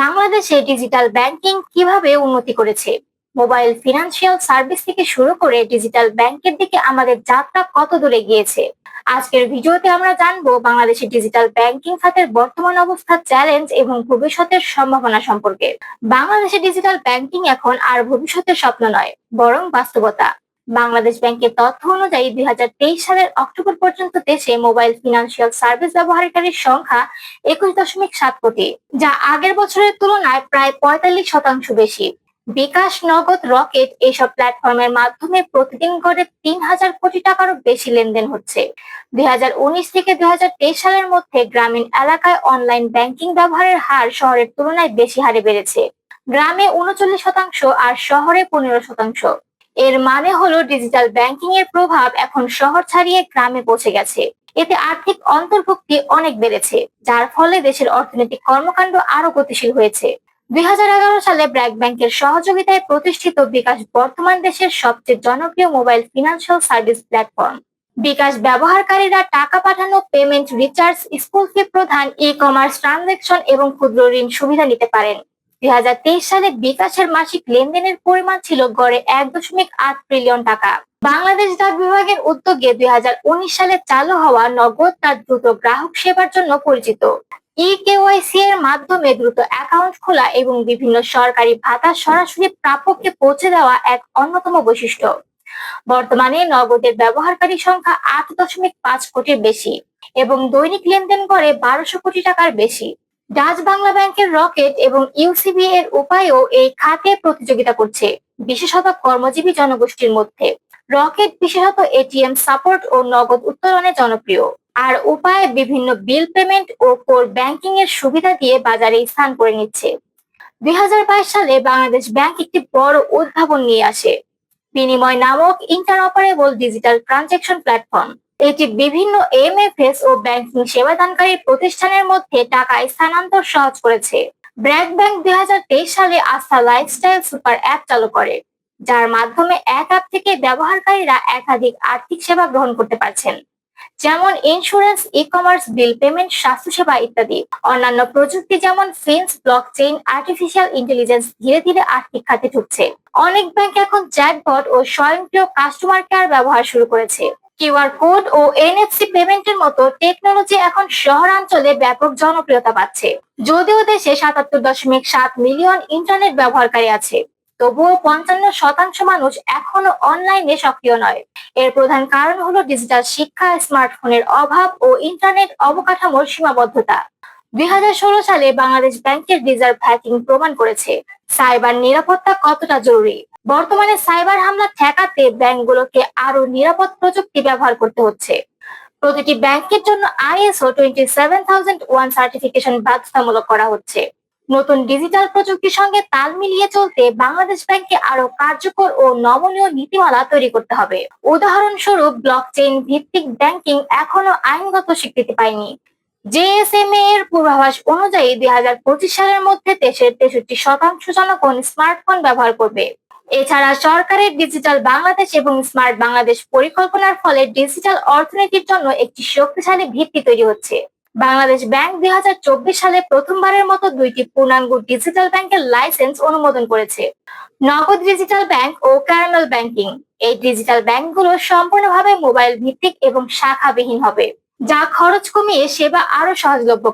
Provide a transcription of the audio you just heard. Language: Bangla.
বাংলাদেশে ডিজিটাল ব্যাংকিং কীভাবে উন্নতি করেছে? মোবাইল ফিনান্সিয়াল সার্ভিস থেকে শুরু করে ডিজিটাল ব্যাংকের দিকে আমাদের যাত্রা কত দূরে গিয়েছে আজকের ভিডিওতে আমরা জানব বাংলাদেশের ডিজিটাল ব্যাংকিং খাতের বর্তমান অবস্থা চ্যালেঞ্জ এবং ভবিষ্যতের সম্ভাবনা সম্পর্কে। বাংলাদেশের ডিজিটাল ব্যাংকিং এখন আর ভবিষ্যতের স্বপ্ন নয়, বরং বাস্তবতা। বাংলাদেশ ব্যাংকের তথ্য অনুযায়ী দুই সালের অক্টোবর পর্যন্ত দেশে মোবাইল ফিনান্সিয়াল সার্ভিস ব্যবহারকারীর সংখ্যা একুশ দশমিক সাত কোটি, যা আগের বছরের তুলনায় প্রায় পঁয়তাল্লিশ শতাংশ বেশি। বিকাশ, নগদ, রকেট এইসব প্ল্যাটফর্মের মাধ্যমে প্রতিদিন গড়ে তিন হাজার কোটি টাকারও বেশি লেনদেন হচ্ছে। দুই হাজার উনিশ থেকে দুই হাজার তেইশ সালের মধ্যে গ্রামীণ এলাকায় অনলাইন ব্যাংকিং ব্যবহারের হার শহরের তুলনায় বেশি হারে বেড়েছে। গ্রামে উনচল্লিশ শতাংশ আর শহরে পনেরো শতাংশ। এর মানে হলো ডিজিটাল ব্যাংকিং এর প্রভাব এখন শহর ছাড়িয়ে গ্রামে পৌঁছে গেছে। এতে আর্থিক অন্তর্ভুক্তি অনেক বেড়েছে, যার ফলে দেশের অর্থনৈতিক কর্মকাণ্ড আরও গতিশীল হয়েছে। দুই হাজার এগারো সালে ব্র্যাক ব্যাংকের সহযোগিতায় প্রতিষ্ঠিত বিকাশ বর্তমান দেশের সবচেয়ে জনপ্রিয় mobile financial service platform. BKash ব্যবহারকারীরা টাকা পাঠানো, পেমেন্ট, রিচার্জ, স্কুল ফি প্রধান ই কমার্স ট্রানজেকশন এবং ক্ষুদ্র ঋণ সুবিধা নিতে পারেন। দুই হাজার তেইশ সালে বিকাশের মাসিক লেনদেনের পরিমাণ ছিল গড়ে এক দশমিক আট ট্রিলিয়ন টাকা। বাংলাদেশ ডাক বিভাগের উদ্যোগে দুই হাজার উনিশ সালে চালু হওয়া নগদ তার দ্রুত গ্রাহক সেবার জন্য পরিচিত। ই কেওয়াইসি এর মাধ্যমে দ্রুত অ্যাকাউন্ট খোলা এবং বিভিন্ন সরকারি ভাতা সরাসরি প্রাপককে পৌঁছে দেওয়া এক অন্যতম বৈশিষ্ট্য। বর্তমানে নগদের ব্যবহারকারী সংখ্যা আট দশমিক পাঁচ কোটির বেশি এবং দৈনিক লেনদেন করে বারোশো কোটি টাকার বেশি। ডাচ বাংলা ব্যাংকের রকেট এবং ইউসিবি এর উপায়ও এই খাতে প্রতিযোগিতা করছে, বিশেষত কর্মজীবী জনগোষ্ঠীর মধ্যে। রকেট বিশেষত এটিএম সাপোর্ট ও নগদ উত্তোলনে জনপ্রিয়। আর উপায় বিভিন্ন বিল পেমেন্ট ও কোর ব্যাংকিং এর সুবিধা দিয়ে বাজারে স্থান করে নিচ্ছে। দুই হাজার বাইশ সালে বাংলাদেশ ব্যাংক একটি বড় উদ্ভাবন নিয়ে আসে। বিনিময় নামক interoperable digital transaction platform. এটি বিভিন্ন এমএফএস ও ব্যাংকিং সেবাদানকারী প্রতিষ্ঠানের মধ্যে টাকা স্থানান্তর সহজ করেছে। ব্র্যাক ব্যাংক দুই হাজার তেইশ সালে আস্থা লাইফস্টাইল সুপার অ্যাপ চালু করে, যার মাধ্যমে এক অ্যাপ থেকে ব্যবহারকারীরা একাধিক আর্থিক সেবা গ্রহণ করতে পারছেন। যেমন insurance e commerce bill payment স্বাস্থ্যসেবা ইত্যাদি। অন্যান্য প্রযুক্তি যেমন ফিন্স ব্লক চেইন আর্টিফিশিয়াল ইন্টেলিজেন্স ধীরে ধীরে আর্থিক খাতে ঢুকছে। অনেক ব্যাংক এখন চ্যাটবট ও স্বয়ংক্রিয় কাস্টমার কেয়ার ব্যবহার শুরু করেছে। কিউআর কোড ও এনএফসি পেমেন্টের মতো টেকনোলজি এখন শহরাঞ্চলে ব্যাপক জনপ্রিয়তা পাচ্ছে। যদিও দেশে সাতাত্তর দশমিক সাত মিলিয়ন ইন্টারনেট ব্যবহারকারী আছে, তবুও পঞ্চান্ন শতাংশ মানুষ এখনও অনলাইনে সক্রিয় নয়। এর প্রধান কারণ হলো ডিজিটাল শিক্ষা, স্মার্টফোনের অভাব ও ইন্টারনেট অবকাঠামোর সীমাবদ্ধতা। দুই হাজার ষোলো সালে বাংলাদেশ ব্যাংকের রিজার্ভ হ্যাকিং প্রমাণ করেছে, সাইবার নিরাপত্তা কতটা জরুরি? বর্তমানে সাইবার হামলা ঠেকাতে ব্যাংকগুলোকে আরও নিরাপদ প্রযুক্তি ব্যবহার করতে হচ্ছে। প্রতিটি ব্যাংকের জন্য ISO twenty seven thousand one certification বাধ্যতামূলক করা হচ্ছে। নতুন ডিজিটাল প্রযুক্তির সঙ্গে তাল মিলিয়ে চলতে বাংলাদেশ ব্যাংকে আরও কার্যকর ও নমনীয় নীতিমালা তৈরি করতে হবে। উদাহরণস্বরূপ ব্লক চেইন ভিত্তিক ব্যাংকিং এখনও আইনগত স্বীকৃতি পায়নি। জেএসএমএ এর পূর্বাভাস অনুযায়ী দুই হাজার পঁচিশ সালের মধ্যে দেশের তেষট্টি শতাংশ জনগণ স্মার্টফোন ব্যবহার করবে। এছাড়া সরকারের ডিজিটাল বাংলাদেশ এবং স্মার্ট বাংলাদেশ পরিকল্পনার ফলে ডিজিটাল অর্থনীতির জন্য একটি শক্তিশালী ভিত্তি তৈরি হচ্ছে। বাংলাদেশ ব্যাংক দুই হাজার চব্বিশ সালে প্রথমবারের মতো দুইটি পূর্ণাঙ্গ ডিজিটাল ব্যাংকের লাইসেন্স অনুমোদন করেছে। নগদ ডিজিটাল ব্যাংক ও ক্যারামেল ব্যাংকিং এই ডিজিটাল ব্যাংকগুলো সম্পূর্ণভাবে মোবাইল ভিত্তিক এবং শাখাবিহীন হবে, যা খরচ কমিয়ে সেবা আরও সহজলভ্য